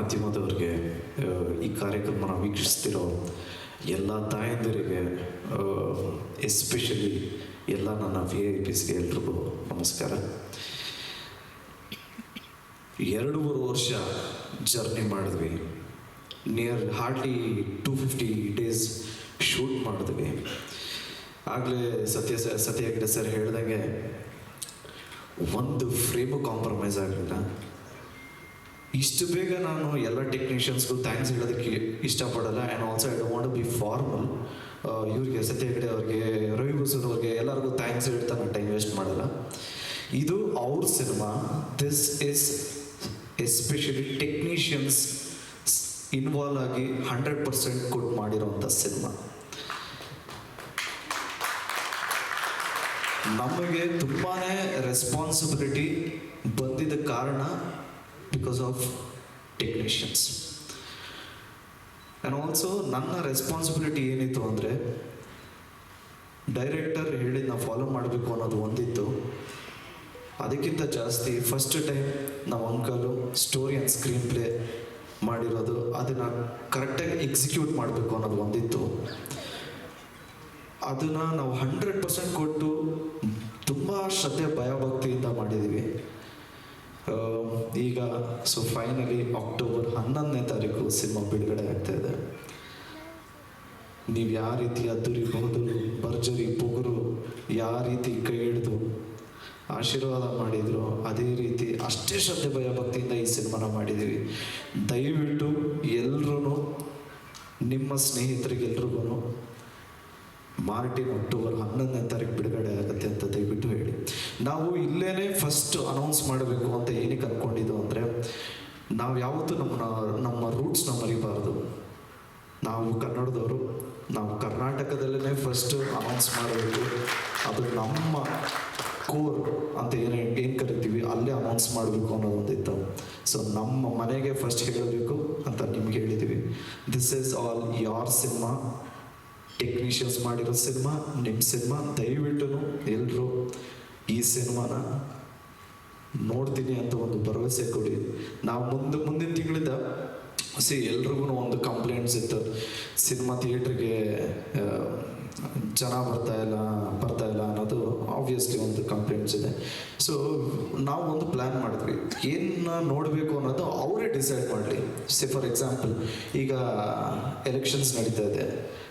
ಮಾಧ್ಯಮದವ್ರಿಗೆ ಈ ಕಾರ್ಯಕ್ರಮನ ವೀಕ್ಷಿಸ್ತಿರೋ ಎಲ್ಲ ತಾಯಂದಿರಿಗೆ ಎಸ್ಪೆಷಲಿ ಎಲ್ಲ ನನ್ನ ವಿ ಐ ಪಿಸ್ಗೆ ಎಲ್ರಿಗೂ ನಮಸ್ಕಾರ. ಎರಡೂವರೆ ವರ್ಷ ಜರ್ನಿ ಮಾಡಿದ್ವಿ. Near, hardly two fifty days shoot ಮಾಡಿದ್ವಿ. ಆಗಲೇ ಸತ್ಯ ಸತ್ಯ ಸರ್ ಹೇಳ್ದಂಗೆ, ಒಂದು ಫ್ರೇಮು ಕಾಂಪ್ರಮೈಸ್ ಆಗಲಿಲ್ಲ. ಇಷ್ಟು ಬೇಗ ನಾನು ಎಲ್ಲ ಟೆಕ್ನಿಷಿಯನ್ಸ್ಗೂ ಥ್ಯಾಂಕ್ಸ್ ಹೇಳೋದಕ್ಕೆ ಇಷ್ಟಪಡಲ್ಲ. And also I don't want be formal ಇವ್ರಿಗೆ ಸತ್ಯ ಹೆಗಡೆ ಅವ್ರಿಗೆ, ರವಿ ಬಸೂರ್ ಅವ್ರಿಗೆ ಎಲ್ಲರಿಗೂ ಥ್ಯಾಂಕ್ಸ್ ಹೇಳ್ತಾ ನಾನು ಟೈಮ್ ವೇಸ್ಟ್ ಮಾಡಲ್ಲ. ಇದು ಅವ್ರ cinema this is especially technicians involve ಆಗಿ ಹಂಡ್ರೆಡ್ ಪರ್ಸೆಂಟ್ ಕೊಟ್ಟು ಮಾಡಿರೋಂಥ ಸಿನಿಮಾ ನಮಗೆ ತುಂಬಾ ರೆಸ್ಪಾನ್ಸಿಬಿಲಿಟಿ ಬಂದಿದ್ದ ಕಾರಣ because of technicians and also ನನ್ನ ರೆಸ್ಪಾನ್ಸಿಬಿಲಿಟಿ ಏನಿತ್ತು ಅಂದರೆ ಡೈರೆಕ್ಟರ್ ಹೇಳಿದ ನಾವು ಫಾಲೋ ಮಾಡಬೇಕು ಅನ್ನೋದು ಒಂದಿತ್ತು. ಅದಕ್ಕಿಂತ ಜಾಸ್ತಿ ಫಸ್ಟ್ ಟೈಮ್ ನಾವು ಅಂಕಲು ಸ್ಟೋರಿ ಆ್ಯಂಡ್ ಸ್ಕ್ರೀನ್ ಪ್ಲೇ ಮಾಡಿರೋದು ಅದನ್ನು ಕರೆಕ್ಟಾಗಿ ಎಕ್ಸಿಕ್ಯೂಟ್ ಮಾಡಬೇಕು ಅನ್ನೋದು ಒಂದಿತ್ತು. ಅದನ್ನು ನಾವು ಹಂಡ್ರೆಡ್ ಪರ್ಸೆಂಟ್ ಕೊಟ್ಟು ತುಂಬ ಶ್ರದ್ಧೆ, ಭಯಭಕ್ತಿಯಿಂದ ಮಾಡಿದ್ದೀವಿ ಈಗ ಸೊ ಫೈನಲಿ ಅಕ್ಟೋಬರ್ ಹನ್ನೊಂದನೇ ತಾರೀಕು ಸಿನಿಮಾ ಬಿಡುಗಡೆ ಆಗ್ತಾ ಇದೆ. ನೀವು ಯಾವ ರೀತಿ ಅದ್ದೂರಿ ಹೋದರು ಭರ್ಜರಿ, ಪುಗುರು, ಯಾವ ರೀತಿ ಕೈ ಹಿಡಿದು ಆಶೀರ್ವಾದ ಮಾಡಿದ್ರು ಅದೇ ರೀತಿ ಅಷ್ಟೇ ಶ್ರದ್ಧೆ ಭಯ ಭಕ್ತಿಯಿಂದ ಈ ಸಿನಿಮಾನ ಮಾಡಿದ್ದೀವಿ ದಯವಿಟ್ಟು ಎಲ್ಲರೂ ನಿಮ್ಮ ಸ್ನೇಹಿತರಿಗೆಲ್ರಿಗೂ ಮಾರ್ಟಿನ್ ಅಕ್ಟೋಬರ್ ಹನ್ನೊಂದನೇ ತಾರೀಕು ಬಿಡುಗಡೆ ಆಗುತ್ತೆ ಅಂತ ದಯವಿಟ್ಟು ಹೇಳಿ. ನಾವು ಇಲ್ಲೇನೆ ಫಸ್ಟ್ ಅನೌನ್ಸ್ ಮಾಡಬೇಕು ಅಂತ ಏನಕ್ಕೆ ಅನ್ಕೊಂಡಿದ್ದು ಅಂದರೆ, ನಾವು ಯಾವತ್ತೂ ನಮ್ಮ ನಮ್ಮ ರೂಟ್ಸ್ನ ಮರಿಬಾರ್ದು. ನಾವು ಕನ್ನಡದವರು, ನಾವು ಕರ್ನಾಟಕದಲ್ಲೇ ಫಸ್ಟ್ ಅನೌನ್ಸ್ ಮಾಡಬೇಕು. ಅದು ನಮ್ಮ ಕೋರ್ ಅಂತ ಏನು ಏನು ಕರಿತೀವಿ, ಅಲ್ಲೇ ಅನೌನ್ಸ್ ಮಾಡಬೇಕು ಅನ್ನೋದೊಂದಿತ್ತು ಸೊ ನಮ್ಮ ಮನೆಗೆ ಫಸ್ಟ್ ಹೇಳಬೇಕು ಅಂತ ನಿಮ್ಗೆ ಹೇಳಿದ್ದೀವಿ this is all your cinema technicians ಮಾಡಿರೋ ಸಿನಿಮಾ ನಿಮ್ಮ ಸಿನಿಮಾ ದಯವಿಟ್ಟು ಎಲ್ಲರೂ ಈ ಸಿನಿಮಾನ ನೋಡ್ತೀನಿ ಅಂತ ಒಂದು ಭರವಸೆ ಕೊಡಿ. ನಾವು ಮುಂದೆ, ಮುಂದಿನ ತಿಂಗಳಿಂದ, ಸಿ ಎಲ್ರಿಗೂ ಒಂದು ಕಂಪ್ಲೇಂಟ್ಸ್ ಇತ್ತು. ಸಿನಿಮಾ ಥಿಯೇಟ್ರಿಗೆ ಜನ ಬರ್ತಾ ಇಲ್ಲ ಬರ್ತಾ ಇಲ್ಲ ಅನ್ನೋದು ಆಬ್ವಿಯಸ್ಲಿ ಒಂದು ಕಂಪ್ಲೇಂಟ್ಸ್ ಇದೆ. ಸೊ ನಾವು ಒಂದು ಪ್ಲ್ಯಾನ್ ಮಾಡಿದ್ವಿ. ಏನು ನೋಡಬೇಕು ಅನ್ನೋದು ಅವರೇ ಡಿಸೈಡ್ ಮಾಡಲಿ. ಸಿ ಫಾರ್ ಎಕ್ಸಾಂಪಲ್ ಈಗ ಎಲೆಕ್ಷನ್ಸ್ ನಡೀತಾ ಇದೆ.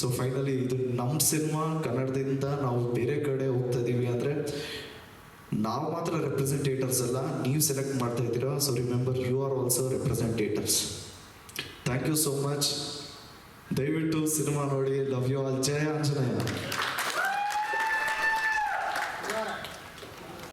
ಸೊ ಫೈನಲಿ ಇದು ನಮ್ಮ ಸಿನಿಮಾ ಕನ್ನಡದಿಂದ ನಾವು ಬೇರೆ ಕಡೆ ಹೋಗ್ತಾ ಇದ್ದೀವಿ ಅಂದರೆ ನಾವು ಮಾತ್ರ ರೆಪ್ರೆಸೆಂಟೇಟರ್ಸ್ ಅಲ್ಲ, ನೀವು ಸೆಲೆಕ್ಟ್ ಮಾಡ್ತಾ ಇದ್ದೀರಾ? So remember you are also representators thank you so much ದಯವಿಟ್ಟು ಸಿನಿಮಾ ನೋಡಿ. Love you all Jaya Anjaneya.